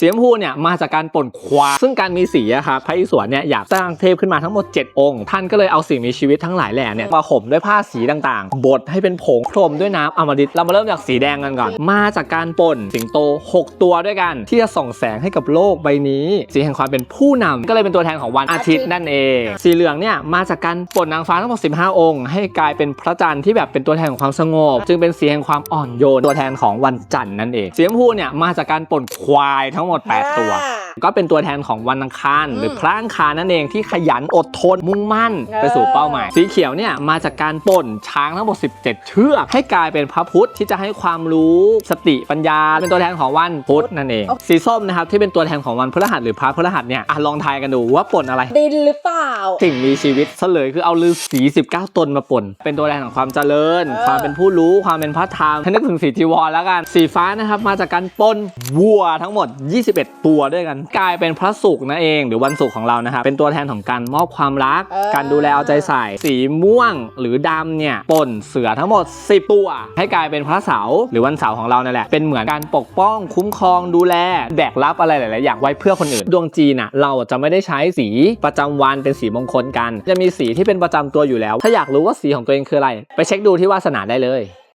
สีชมพูเนี่ยมาจากการป่นควายซึ่งการมีสีอะครับพระอิศวรเนี่ยอยากสร้างเทพขึ้นมาทั้งหมด 7 องค์ ท่านก็เลยเอาสิ่งมีชีวิตทั้งหลายแหล่เนี่ยมาห่มด้วยผ้าสีต่างๆ บดให้เป็นผงพรมด้วยน้ำอมฤตเรามาเริ่มจากสีแดงกันก่อน มาจากการป่นสิงโต 6 ตัวด้วยกัน ที่จะส่องแสงให้กับโลกใบนี้ สีแห่งความเป็นผู้นำก็เลยเป็นตัวแทนของวันอาทิตย์นั่นเอง สีเหลืองเนี่ยมาจากการป่นนางฟ้าทั้งหมด 15 องค์ ให้กลายเป็นพระจันทร์ที่แบบเป็นตัวแทนของความสงบ จึงเป็นสีแห่งความอ่อนโยนตัวแทนของวันจันทร์นั่นเองสีชมพูเนี่ยมาจากการป่นควายทั้งหมด 8 ตัว ก็เป็นตัวแทนของวันอังคารหรือพระอังคารนั่นเองที่ขยันอดทนมุ่งมั่นเออไปสู่เป้าหมาย สีเขียวเนี่ยมาจากการป่นช้างทั้งหมด 17 เชือกให้กลายเป็นพระพุทธที่จะให้ความรู้สติปัญญา เป็นตัวแทนของวันพุธนั่นเอง สีส้มนะครับที่เป็นตัวแทนของวันพฤหัสหรือพระพฤหัสเนี่ยอะลองทายกันดูว่าป่นอะไรดินหรือเปล่าสิ่งมีชีวิตเฉลยคือเอาฤาษี19 ตนมาป่น เป็นตัวแทนของความเจริญเออความเป็นผู้รู้ความเป็นพระธรรมถ้านึกถึงสีจีวรแล้วกันสีฟ้านะครับมาจากการปนวัวทั้งหมด 21 ตัวด้วยกันกลายเป็นพระศุกร์นั่นเอง หรือวันศุกร์ของเรานะครับเป็นตัวแทนของการมอบความรัก เออ การดูแลเอาใจใส่ สีม่วงหรือดำเนี่ยป่นเสือทั้งหมด 10 ตัว ให้กลายเป็นพระเสาร์หรือวันเสาร์ของเรานั่นแหละเป็นเหมือนการปกป้องคุ้มครองดูแลแบกรับอะไรหลาย ๆ อย่างไว้เพื่อคนอื่น ดวงจีนน่ะเราจะไม่ได้ใช้สีประจำวันเป็นสีมงคลกัน จะมีสีที่เป็นประจำตัวอยู่แล้ว ถ้าอยากรู้ว่าสีของตัวเองคืออะไร ไปเช็คดูที่วาสนาได้เลย